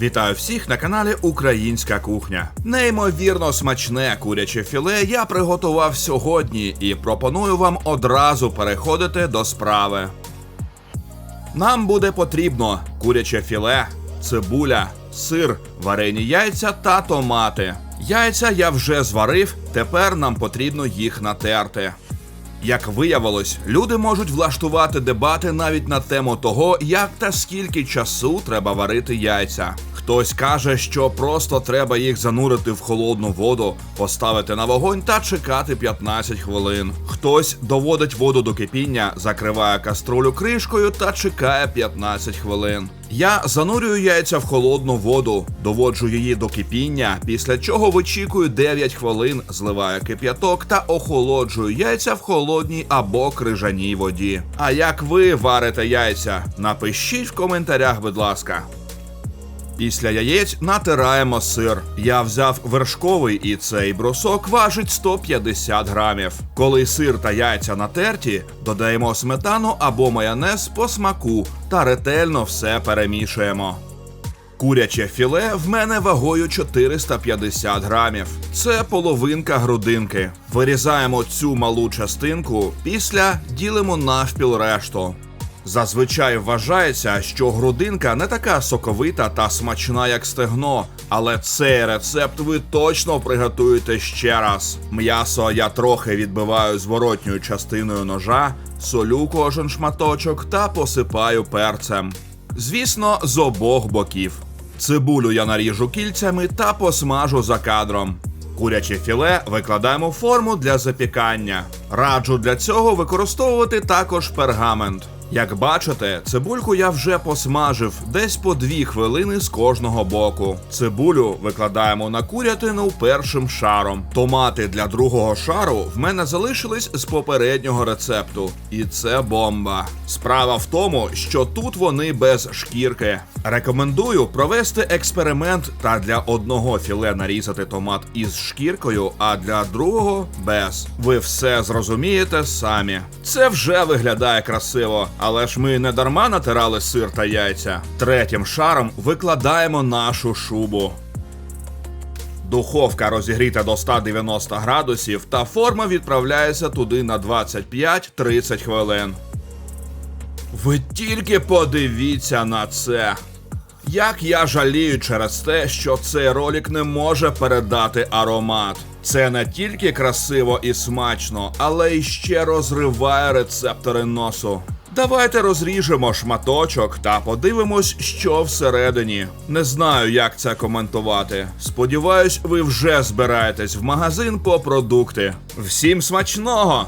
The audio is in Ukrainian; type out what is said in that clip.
Вітаю всіх на каналі Українська кухня. Неймовірно смачне куряче філе я приготував сьогодні і пропоную вам одразу переходити до справи. Нам буде потрібно куряче філе, цибуля, сир, варені яйця та томати. Яйця я вже зварив, тепер нам потрібно їх натерти. Як виявилось, люди можуть влаштувати дебати навіть на тему того, як та скільки часу треба варити яйця. Хтось каже, що просто треба їх занурити в холодну воду, поставити на вогонь та чекати 15 хвилин. Хтось доводить воду до кипіння, закриває каструлю кришкою та чекає 15 хвилин. Я занурюю яйця в холодну воду, доводжу її до кипіння, після чого вичікую 9 хвилин, зливаю кип'яток та охолоджую яйця в холодній або крижаній воді. А як ви варите яйця? Напишіть в коментарях, будь ласка. Після яєць натираємо сир. Я взяв вершковий і цей брусок важить 150 грамів. Коли сир та яйця натерті, додаємо сметану або майонез по смаку та ретельно все перемішуємо. Куряче філе в мене вагою 450 грамів. Це половинка грудинки. Вирізаємо цю малу частинку, після ділимо навпіл решту. Зазвичай вважається, що грудинка не така соковита та смачна, як стегно, але цей рецепт ви точно приготуєте ще раз. М'ясо я трохи відбиваю зворотньою частиною ножа, солю кожен шматочок та посипаю перцем. Звісно, з обох боків. Цибулю я наріжу кільцями та посмажу за кадром. Куряче філе викладаємо в форму для запікання. Раджу для цього використовувати також пергамент. Як бачите, цибульку я вже посмажив десь по 2 хвилини з кожного боку. Цибулю викладаємо на курятину першим шаром. Томати для другого шару в мене залишились з попереднього рецепту. І це бомба. Справа в тому, що тут вони без шкірки. Рекомендую провести експеримент та для одного філе нарізати томат із шкіркою, а для другого без. Ви все зрозумієте самі. Це вже виглядає красиво, але ж ми не дарма натирали сир та яйця. Третім шаром викладаємо нашу шубу. Духовка розігріта до 190 градусів, та форма відправляється туди на 25-30 хвилин. Ви тільки подивіться на це. Як я жалію через те, що цей ролик не може передати аромат. Це не тільки красиво і смачно, але й ще розриває рецептори носу. Давайте розріжемо шматочок та подивимось, що всередині. Не знаю, як це коментувати. Сподіваюсь, ви вже збираєтесь в магазин по продукти. Всім смачного!